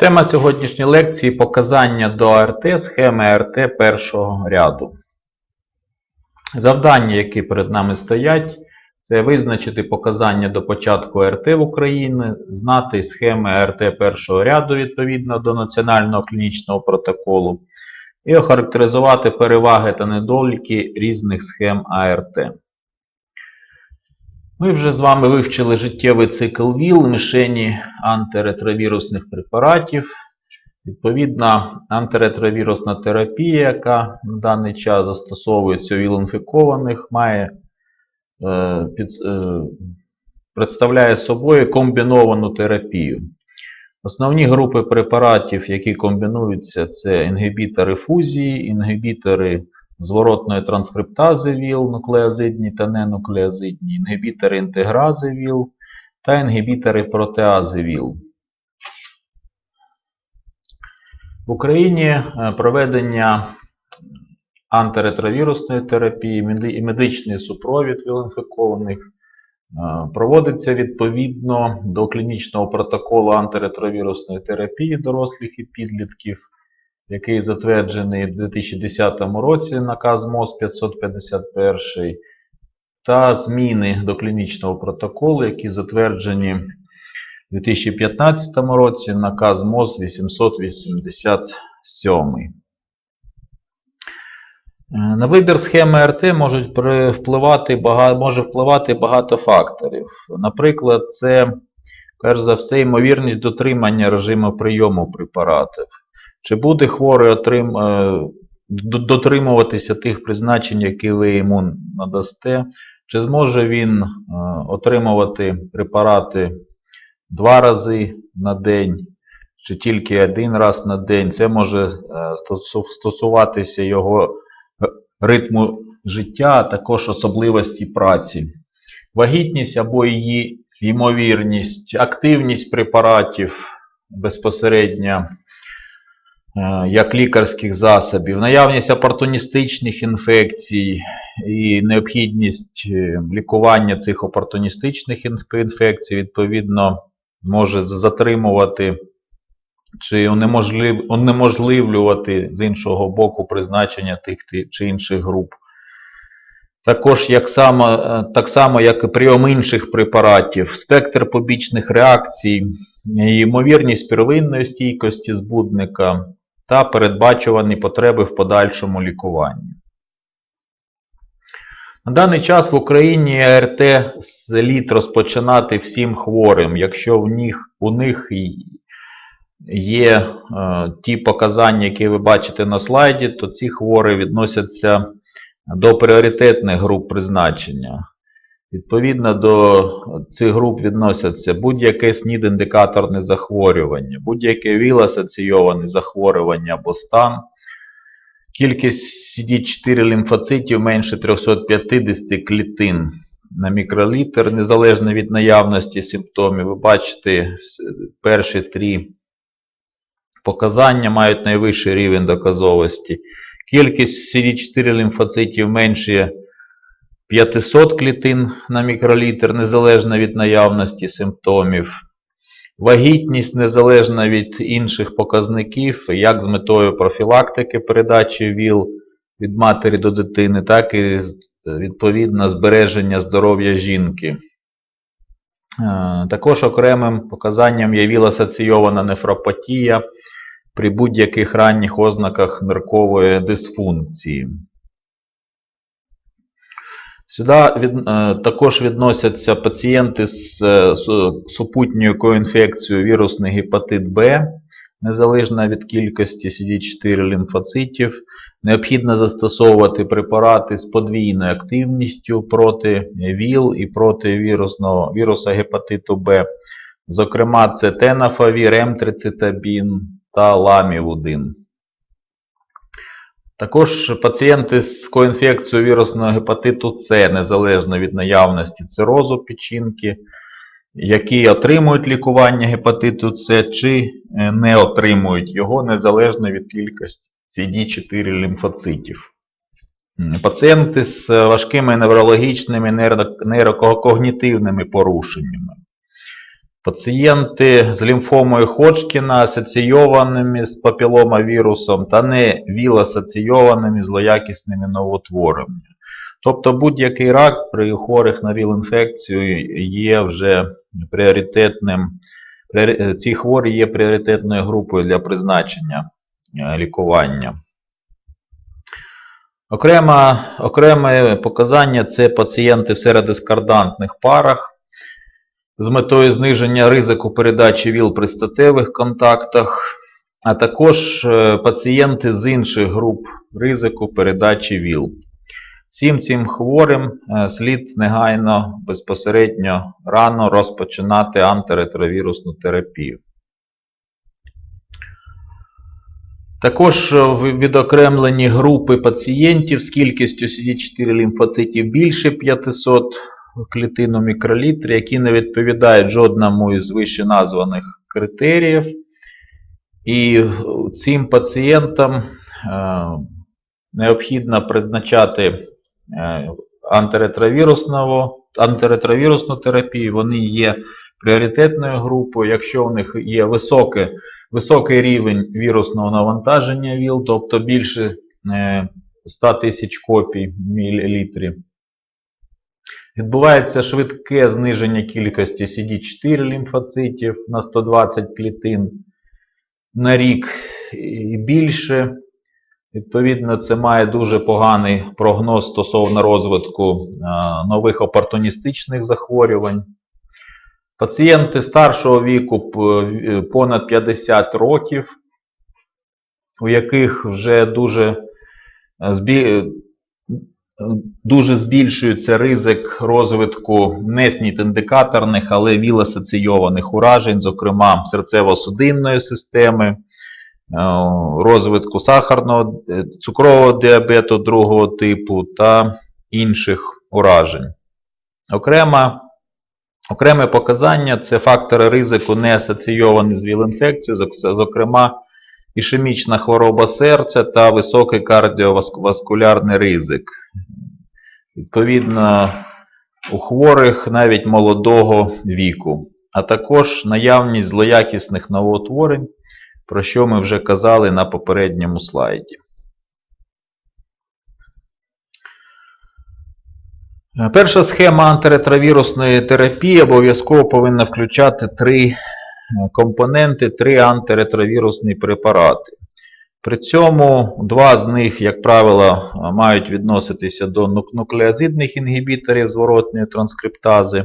Тема сьогоднішньої лекції показання до АРТ схеми АРТ першого ряду. Завдання, які перед нами стоять, це визначити показання до початку АРТ в Україні, знати схеми АРТ першого ряду відповідно до Національного клінічного протоколу і охарактеризувати переваги та недоліки різних схем АРТ. Ми вже з вами вивчили життєвий цикл ВІЛ, мішені антиретровірусних препаратів. Відповідна антиретровірусна терапія, яка на даний час застосовується у ВІЛ-інфікованих, має, е, під, е, представляє собою комбіновану терапію. Основні групи препаратів, які комбінуються, це інгібітори фузії, інгібітори зворотної транскриптази ВІЛ, нуклеозидні та ненуклеозидні, інгібітори інтегрази ВІЛ та інгібітори протеази ВІЛ. В Україні е, проведення антиретровірусної терапії і медичний супровід ВІЛ-інфікованих е, проводиться відповідно до клінічного протоколу антиретровірусної терапії дорослих і підлітків, який затверджений у 2010 році наказ МОЗ 551, та зміни до клінічного протоколу, які затверджені у 2015 році наказ МОЗ 887. Е, На вибір схеми РТ можуть впливати може впливати багато факторів. Наприклад, це, перш за все, ймовірність дотримання режиму прийому препаратів. Чи буде хворий отрим, е, дотримуватися тих призначень, які ви йому надасте? Чи зможе він е, отримувати препарати два рази на день, чи тільки один раз на день? Це може е, стосуватися його ритму життя, а також особливості праці. Вагітність або її ймовірність, активність препаратів безпосередньо як лікарських засобів, наявність опортуністичних інфекцій і необхідність е, лікування цих опортуністичних інфекцій, відповідно, може затримувати чи унеможлив, унеможливлювати з іншого боку призначення тих чи інших груп. Також як само, е, так само, як і прийом інших препаратів, спектр побічних реакцій, ймовірність первинної стійкості збудника та передбачувані потреби в подальшому лікуванні. На даний час в Україні АРТ слід розпочинати всім хворим, якщо в них, у них є е, ті показання, які ви бачите на слайді, то ці хворі відносяться до пріоритетних груп призначення. Відповідно до цих груп відносяться будь-яке СНІД-індикаторне захворювання, будь-яке ВІЛ-асоційоване захворювання або стан, кількість CD4 лімфоцитів менше 350 клітин на мікролітр, незалежно від наявності симптомів. Ви бачите, перші три показання мають найвищий рівень доказовості. Кількість CD4 лімфоцитів менше 500 клітин на мікролітр, незалежно від наявності симптомів. Вагітність незалежна від інших показників, як з метою профілактики передачі ВІЛ від матері до дитини, так і відповідно збереження здоров'я жінки. Е, Також окремим показанням є ВІЛ-асоційована нефропатія при будь-яких ранніх ознаках ниркової дисфункції. Сюди від, е, також відносяться пацієнти з е, супутньою коінфекцією вірусний гепатит Б, незалежно від кількості CD4 лімфоцитів. Необхідно застосовувати препарати з подвійною активністю проти ВІЛ і проти вірусного, віруса гепатиту Б. Зокрема, це тенафавір, емтрицитабін та ламів-1. Також пацієнти з коінфекцією вірусного гепатиту С, незалежно від наявності цирозу печінки, які отримують лікування гепатиту С чи е, не отримують його незалежно від кількості CD4 лімфоцитів. Пацієнти з важкими неврологічними нейрокогнітивними порушеннями. Пацієнти з лімфомою Ходжкіна асоційованими з папіломавірусом та не ВІЛ-асоційованими злоякісними новотворами. Тобто будь-який рак при хворих на ВІЛ-інфекцію є вже пріоритетним. Ці хворі є пріоритетною групою для призначення е, лікування. Окремо, окреме показання це пацієнти в середискардантних парах з метою зниження ризику передачі ВІЛ при статевих контактах, а також е, пацієнти з інших груп ризику передачі ВІЛ. Всім цим хворим е, слід негайно безпосередньо рано розпочинати антиретровірусну терапію. Також е, відокремлені групи пацієнтів з кількістю CD4 лімфоцитів більше 500 клітин у мікролітрі, які не відповідають жодному із вище названих критеріїв. І е, цим пацієнтам е, необхідно призначати е, антиретровірусну терапію. Вони є пріоритетною групою. Якщо у них є високе, високий рівень вірусного навантаження ВІЛ, тобто більше е, 100 тисяч копій в мілілітрі, Відбувається швидке зниження кількості CD4 лімфоцитів на 120 клітин на рік і більше. Відповідно, це має дуже поганий прогноз стосовно розвитку нових опортуністичних захворювань. Пацієнти старшого віку е, понад 50 років, у яких вже дуже е, дуже збільшується ризик розвитку не СНІД-індикаторних, але ВІЛ-асоційованих уражень, зокрема серцево-судинної системи, е, розвитку сахарного, е, цукрового діабету другого типу та інших уражень. Окрема, окреме показання це фактори ризику не асоційовані з ВІЛ-інфекцією, зокрема ішемічна хвороба серця та високий кардіоваскулярний ризик. Відповідно, у хворих навіть молодого віку, а також наявність злоякісних новоутворень, про що ми вже казали на попередньому слайді. Перша схема антиретровірусної терапії обов'язково повинна включати три компоненти, три антиретровірусні препарати. При цьому два з них, як правило, мають відноситися до нук- нуклеозидних інгібіторів зворотної транскриптази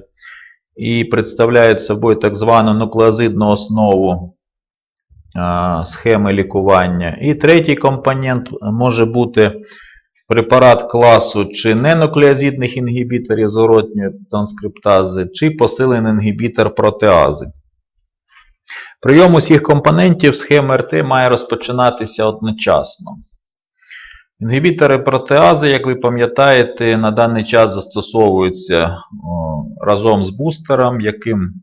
і представляють собою так звану нуклеозидну основу схеми лікування. І третій компонент може бути препарат класу чи ненуклеозидних інгібіторів зворотньої транскриптази, чи посилений інгібітор протеази. Прийом усіх компонентів схеми РТ має розпочинатися одночасно. Інгібітори протеази, як ви пам'ятаєте, на даний час застосовуються разом з бустером, яким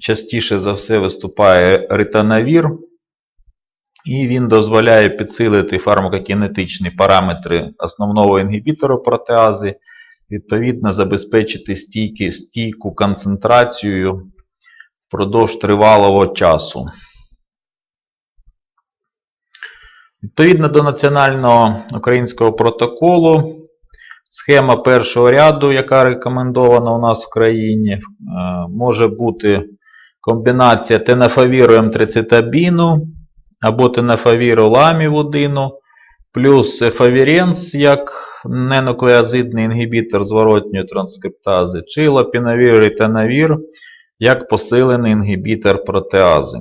частіше за все виступає ританавір. І він дозволяє підсилити фармакокінетичні параметри основного інгібітору протеази, відповідно забезпечити стійки, стійку концентрацію впродовж тривалого часу. Відповідно до національного українського протоколу, схема першого ряду, яка рекомендована у нас в країні, е, може бути комбінація тенафавіру М30 або тенафавіру ламівудину, плюс ефавіренс як ненуклеозидний інгібітор зворотньої транскриптази, чи лапінавір ританавір як посилений інгібітор протеази.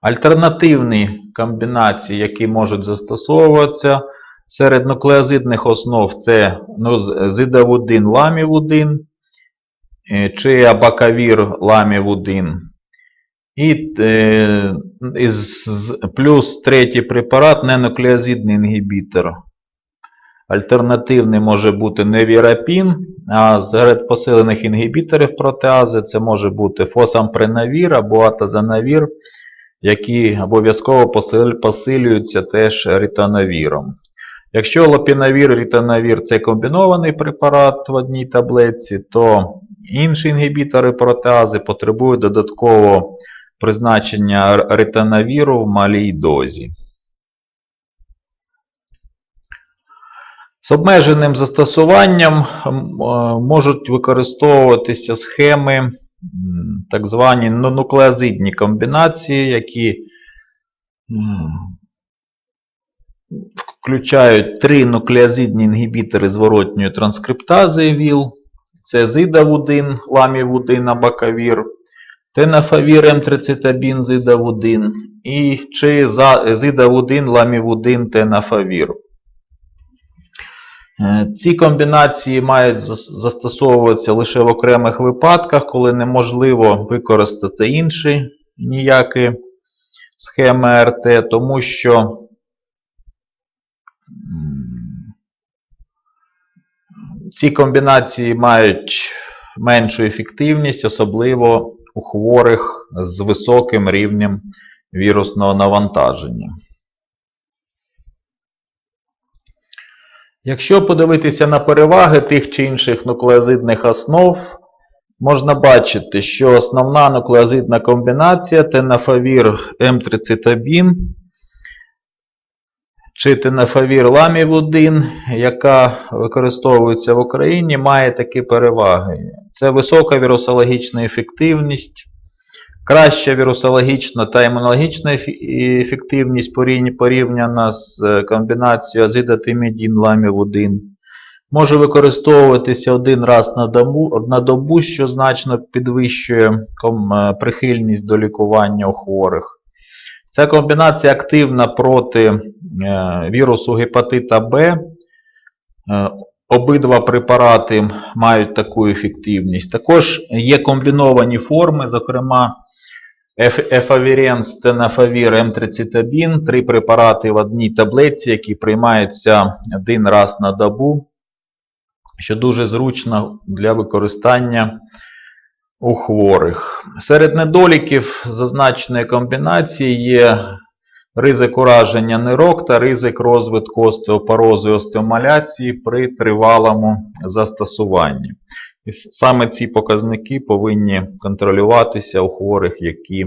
Альтернативні комбінації, які можуть застосовуватися серед нуклеозидних основ, це ну, зидавудин ламівудин е, чи абакавір ламівудин. І е, плюс третій препарат ненуклеозидний інгібітор. Альтернативний може бути невірапін, серед посилених інгібіторів протеази це може бути фосампринавір або атазанавір, які обов'язково посилюються теж ританавіром. Якщо лопінавір, рітонавір це комбінований препарат в одній таблетці, то інші інгібітори протеази потребують додаткового призначення ритонавіру в малій дозі. З обмеженим застосуванням е, можуть використовуватися схеми, так звані ну- нуклеозидні комбінації, які включають три нуклеозидні інгібітори зворотньої транскриптази ВІЛ. Це зидавудин, ламівудин, абакавір, тенафавір, М30 зидавудин і чи зидавудин, ламівудин, тенафавір. Е, Ці комбінації мають застосовуватися лише в окремих випадках, коли неможливо використати інші ніякі схеми РТ, тому що ці комбінації мають меншу ефективність, особливо у хворих з високим рівнем вірусного навантаження. Якщо подивитися на переваги тих чи інших нуклеозидних основ, можна бачити, що основна нуклеозидна комбінація тенафавір М30 чи тенафавір ламівудин, яка використовується в Україні, має такі переваги. Це висока вірусологічна ефективність, краща вірусологічна та імунологічна ефективність порівня- порівняна з е, комбінацією азидатимідін ламівудин. Може використовуватися один раз на добу, на добу, що значно підвищує е, прихильність до лікування у хворих. Ця комбінація активна проти е, вірусу гепатита Б. Обидва препарати мають таку ефективність. Також є комбіновані форми, зокрема Еф- Ефавіренс, Тенафавір, М30 три препарати в одній таблетці, які приймаються один раз на добу, що дуже зручно для використання у хворих. Серед недоліків зазначеної комбінації є ризик ураження нирок та ризик розвитку остеопорозу і остеомаляції при тривалому застосуванні. І саме ці показники повинні контролюватися у хворих, які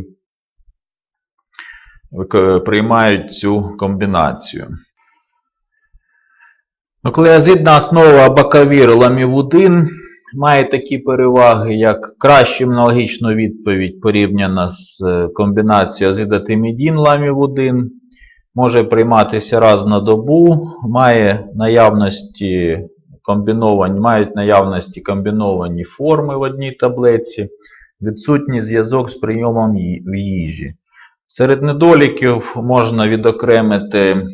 приймають цю комбінацію. Нуклеозидна основа бакавір ламівудин має такі переваги, як кращу імунологічну відповідь порівняно з е, комбінацією азидатимідін ламівудин, може прийматися раз на добу, має наявності комбіновані, мають наявності комбіновані форми в одній таблетці, відсутній зв'язок з прийомом в їжі. Серед недоліків можна відокремити е,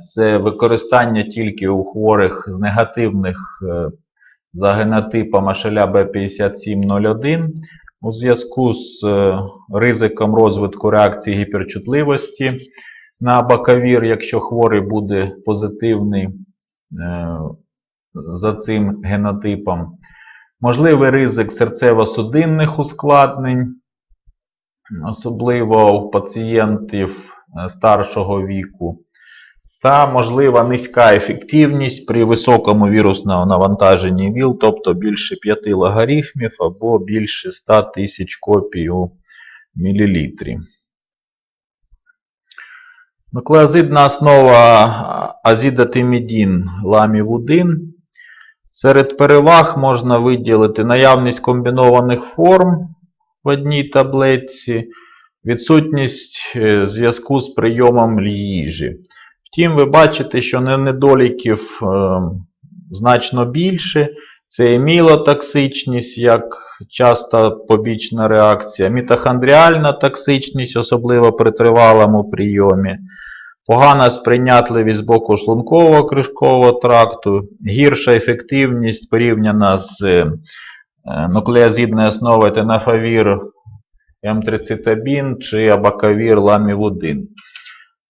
це використання тільки у хворих з негативних е, за генотипом Ашеля Б5701 у зв'язку з е, ризиком розвитку реакції гіперчутливості на бакавір, якщо хворий буде позитивний за цим генотипом. Можливий ризик серцево-судинних ускладнень, особливо у пацієнтів е, старшого віку. Та можлива низька ефективність при високому вірусному навантаженні ВІЛ, тобто більше 5 логарифмів або більше 100 тисяч копій у мілілітрі. Нуклеозидна основа азидатимідін ламівудин. Серед переваг можна виділити наявність комбінованих форм в одній таблетці, відсутність е, зв'язку з прийомом їжі. Втім, ви бачите, що недоліків е, значно більше. Це і мілотоксичність, як часта побічна реакція, мітохондріальна токсичність, особливо при тривалому прийомі, погана сприйнятливість з боку шлункового кришкового тракту, гірша ефективність порівняна з е, нуклеозидною основою тенафавір М30 чи абакавір ламівудин.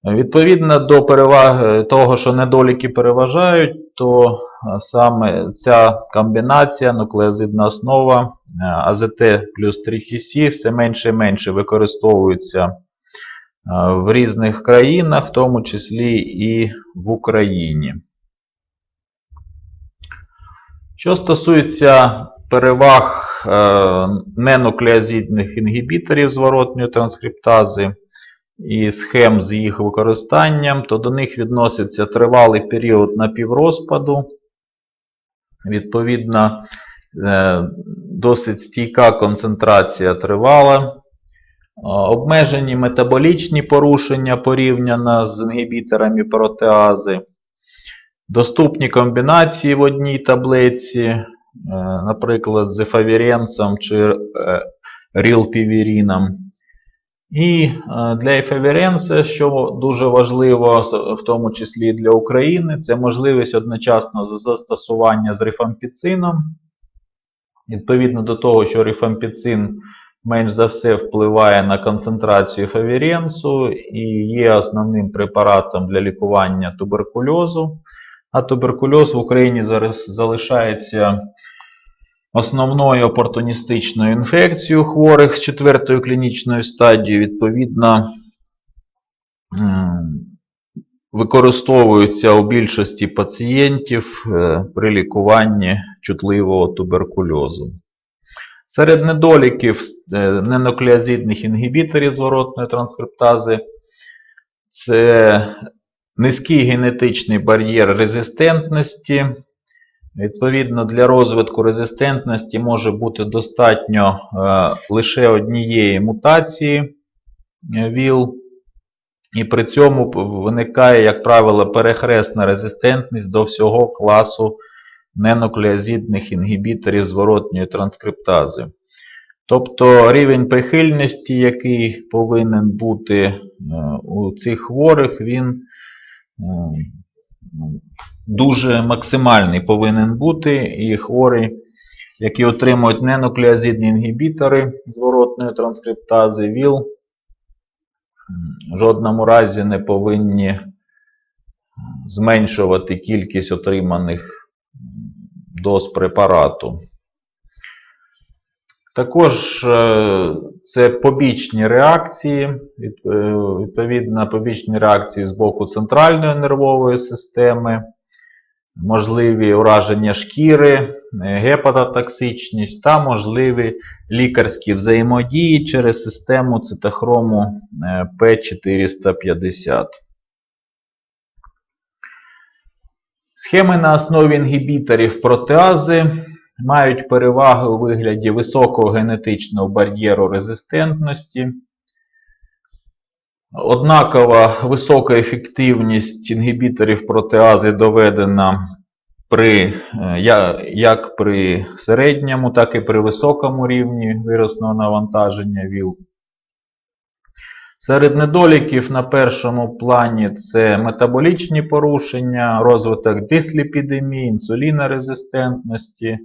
Відповідно до переваги того, що недоліки переважають, то саме ця комбінація, нуклеозидна основа е, АЗТ плюс 3 все менше і менше використовується е, Е, в різних країнах, в тому числі і в Україні. Що стосується переваг е, ненуклеазідних інгібіторів зворотньої транскриптази і схем з їх використанням, то до них відноситься тривалий період напіврозпаду, відповідно, е, досить стійка концентрація тривала. Обмежені метаболічні порушення порівняно з інгібіторами протеази. Доступні комбінації в одній таблиці, е, наприклад, з ефавіренсом чи е, рілпівіріном. І е, для ефавіренса, що дуже важливо, в тому числі і для України, це можливість одночасного застосування з рифампіцином. Відповідно до того, що рифампіцин менш за все впливає на концентрацію ефавіренсу і є основним препаратом для лікування туберкульозу. А туберкульоз в Україні зараз залишається основною опортуністичною інфекцією хворих з четвертою клінічною стадією. Відповідно, м, використовуються у більшості пацієнтів е, при лікуванні чутливого туберкульозу. Серед недоліків е, ненуклеозидних інгібіторів зворотної транскриптази це низький генетичний бар'єр резистентності. Відповідно, для розвитку резистентності може бути достатньо е, лише однієї мутації е, ВІЛ. І при цьому виникає, як правило, перехресна резистентність до всього класу ненуклеозидних інгібіторів зворотньої транскриптази. Тобто рівень прихильності, який повинен бути е, у цих хворих, він е, дуже максимальний повинен бути, і хворі, які отримують ненуклеозидні інгібітори зворотної транскриптази ВІЛ, в жодному разі не повинні зменшувати кількість отриманих доз препарату. Також е, це побічні реакції, е, відповідно, побічні реакції з боку центральної нервової системи, можливі ураження шкіри, е, гепатотоксичність та можливі лікарські взаємодії через систему цитохрому е, P450. Схеми на основі інгібіторів протеази мають переваги у вигляді високого генетичного бар'єру резистентності. Однакова висока ефективність інгібіторів протеази доведена при, е, як при середньому, так і при високому рівні вірусного навантаження ВІЛ. Серед недоліків на першому плані це метаболічні порушення, розвиток дисліпідемії, інсулінорезистентності. Е,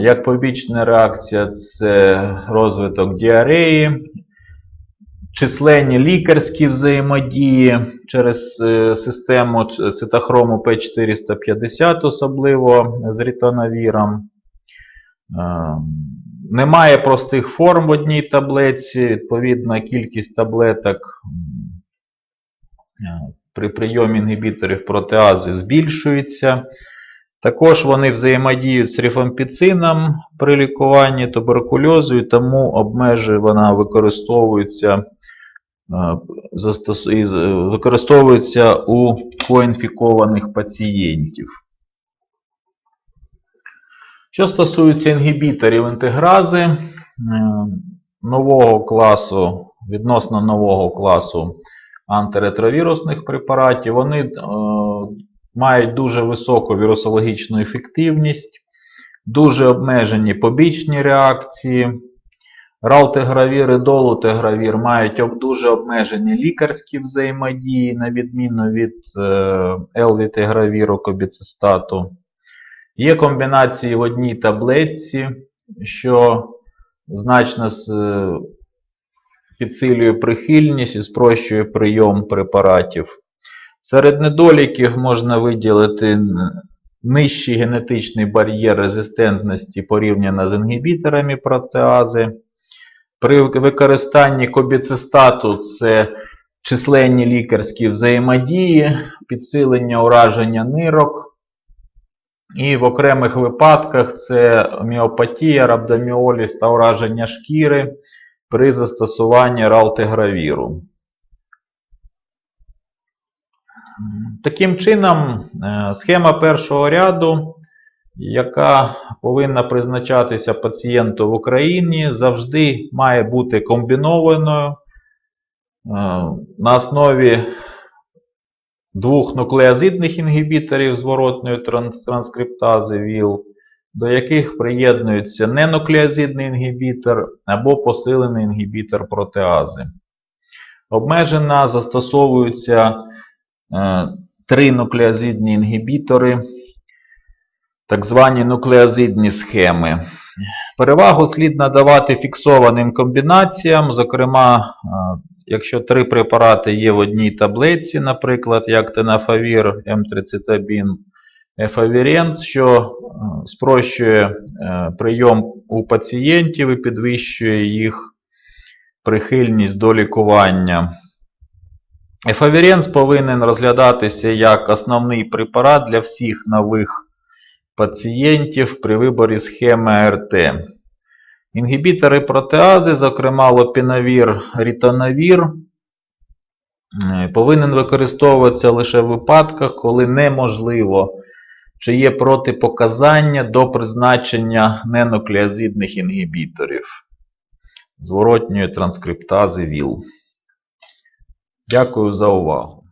Як побічна реакція це розвиток діареї, численні лікарські взаємодії через е, систему цитохрому P450, особливо з рітонавіром. Немає простих форм в одній таблетці, відповідно, кількість таблеток е, при прийомі інгібіторів протеази збільшується. Також вони взаємодіють з рифампіцином при лікуванні туберкульозу, і тому обмежена використовується, е, використовується у коінфікованих пацієнтів. Що стосується інгібіторів інтегрази е, нового класу, відносно нового класу антиретровірусних препаратів, вони е, мають дуже високу вірусологічну ефективність, дуже обмежені побічні реакції. Ралтегравір і долутегравір мають дуже обмежені лікарські взаємодії, на відміну від елвітегравіру кобіцистату. Є комбінації в одній таблетці, що значно е, підсилює прихильність і спрощує прийом препаратів. Серед недоліків можна виділити нижчий генетичний бар'єр резистентності порівняно з інгібіторами протеази. При використанні кобіцистату це численні лікарські взаємодії, підсилення ураження нирок, І в окремих випадках це міопатія, рhabdomyolis та ураження шкіри при застосуванні ралтигравіру. Таким чином, е, схема першого ряду, яка повинна призначатися пацієнту в Україні, завжди має бути комбінованою е, на основі двох нуклеозидних інгібіторів зворотної транскриптази ВІЛ, до яких приєднується ненуклеозидний інгібітор або посилений інгібітор протеази. Обмежено застосовуються е, три нуклеозидні інгібітори, так звані нуклеозидні схеми. Перевагу слід надавати фіксованим комбінаціям, зокрема, е, якщо три препарати є в одній таблетці, наприклад, як тенафавір, емтрицитабін, ефавіренс, що е, спрощує е, прийом у пацієнтів і підвищує їх прихильність до лікування. Ефавіренс повинен розглядатися як основний препарат для всіх нових пацієнтів при виборі схеми АРТ. Інгібітори протеази, зокрема лопінавір, рітонавір, е, повинен використовуватися лише в випадках, коли неможливо чи є протипоказання до призначення ненуклеозидних інгібіторів зворотньої транскриптази ВІЛ. Дякую за увагу.